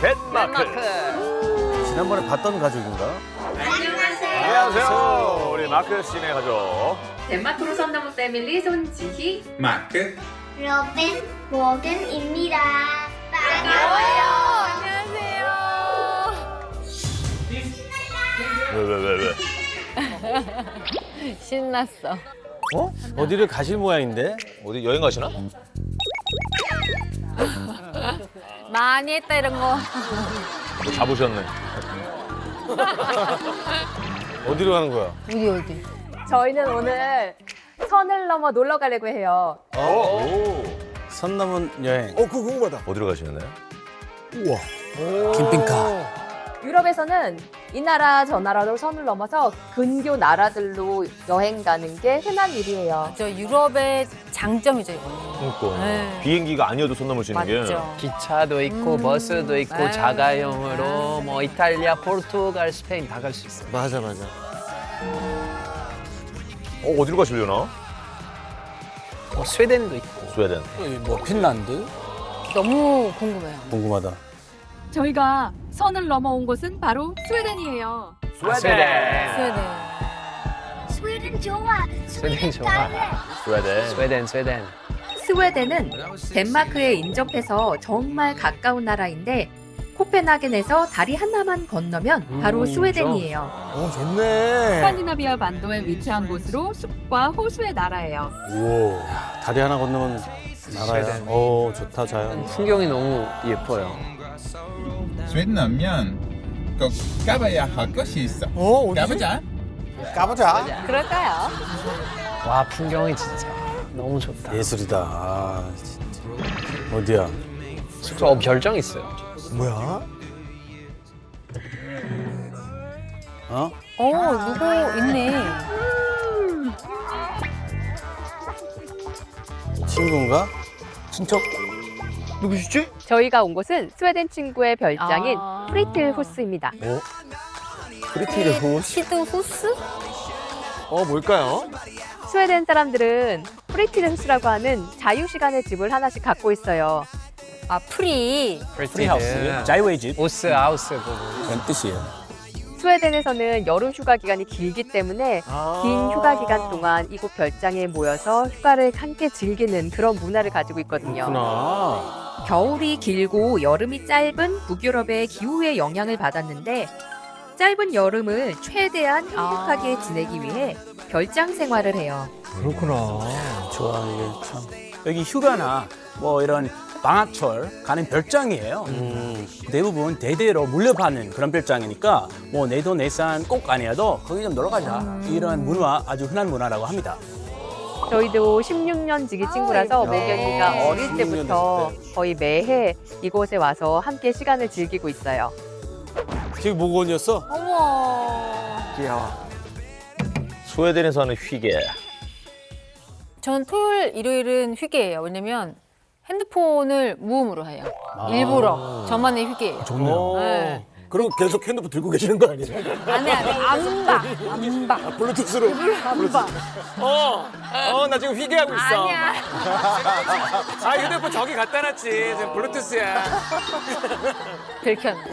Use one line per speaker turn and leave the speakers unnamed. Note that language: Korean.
덴마크.
지난번에 봤던 가족인가?
안녕하세요. 우리 마크 씨네 가족.
덴마크로 선나무 패밀리 손지희
마크
로벤 모든입니다. 반가워요.
왜 왜 왜 왜?
신났어.
어? 어디를 가실 모양인데?
어디 여행 가시나?
많이 했다 이런 거.
뭐 잡으셨네.
어디로 가는 거야?
어디 어디?
저희는 오늘 선을 넘어 놀러 가려고 해요.
오.
선 넘은 여행.
어, 그거 궁금하다.
어디로 가시는데요?
캠핑카.
유럽에서는 이 나라 저 나라로 선을 넘어서 근교 나라들로 여행 가는 게 흔한 일이에요.
저 유럽의 장점이죠 이거는.
그러니까
네.
비행기가 아니어도 손 넘을 수 있는 게.
맞죠.
기차도 있고 버스도 있고
아.
자가용으로 뭐 이탈리아, 포르투갈, 스페인 다 갈 수 있어요.
맞아 맞아.
어 어디로 가시려나?
뭐 스웨덴도 있고.
스웨덴.
뭐 핀란드?
너무 궁금해요.
궁금하다.
저희가 선을 넘어온 곳은 바로 스웨덴이에요.
스웨덴.
스웨덴.
스웨덴 좋아.
스웨덴 좋아.
스웨덴.
스웨덴, 스웨덴.
스웨덴은 덴마크에 인접해서 정말 가까운 나라인데 코펜하겐에서 다리 하나만 건너면 바로
음,
스웨덴이에요.
어, 좋네.
스칸디나비아 반도에 위치한 곳으로 숲과 호수의 나라예요.
우와. 다리 하나 건너면 나라야.
스웨덴.
오 좋다 자연.
풍경이 너무 예뻐요.
스웨덴 하면 꼭 가봐야 할 것이 있어.
어, 어디지?
가보자.
가보자.
그럴까요?
와 풍경이 진짜 너무 좋다.
예술이다. 아, 진짜. 어디야?
숙소 어, 별장 있어요.
뭐야?
어?
어 누구 있네.
친구인가?
친척? 누구시지?
저희가 온 곳은 스웨덴 친구의 별장인
아.
프리틀 호스입니다.
프리티드 후.
시드 후스?
어, 뭘까요?
스웨덴 사람들은 프리틀 호스라고 하는 자유 시간의 집을 하나씩 갖고 있어요.
아 프리.
프리하우스.
자이웨이 집.
오스 하우스 부분.
그런 뜻이에요.
스웨덴에서는 여름 휴가 기간이 길기 때문에
아.
긴 휴가 기간 동안 이곳 별장에 모여서 휴가를 함께 즐기는 그런 문화를 가지고 있거든요.
그렇구나.
겨울이 길고 여름이 짧은 북유럽의 기후의 영향을 받았는데 짧은 여름을 최대한 행복하게
아.
지내기 위해 별장 생활을 해요.
그렇구나.
좋아 이게 참.
여기 휴가나 뭐 이런 방학철 가는 별장이에요.
음.
대부분 대대로 물려받는 그런 별장이니까 뭐 내 돈 내산 꼭 아니어도 거기 좀 놀러 가자. 이런 문화 아주 흔한 문화라고 합니다.
저희도 16년 지기 친구라서
아이고.
모경이가
네.
어릴
16년
때부터
됐을
거의 매해 이곳에 와서 함께 시간을 즐기고 있어요.
지금 모건이었어?
어머.
귀여워.
스웨덴에서 하는 휘게.
저는 토요일 일요일은 휴게예요. 왜냐면 핸드폰을 무음으로 해요. 일부러 저만의 휴게예요.
좋네요.
네.
그리고 계속 핸드폰 들고 계시는 거 아니에요?
안해 안해 안 봐. 안 봐.
블루투스로.
안 봐.
어, 어, 나 지금 희귀하고 있어.
아니야.
아, 휴대폰 저기 갖다 놨지. 지금 블루투스야.
들켰네.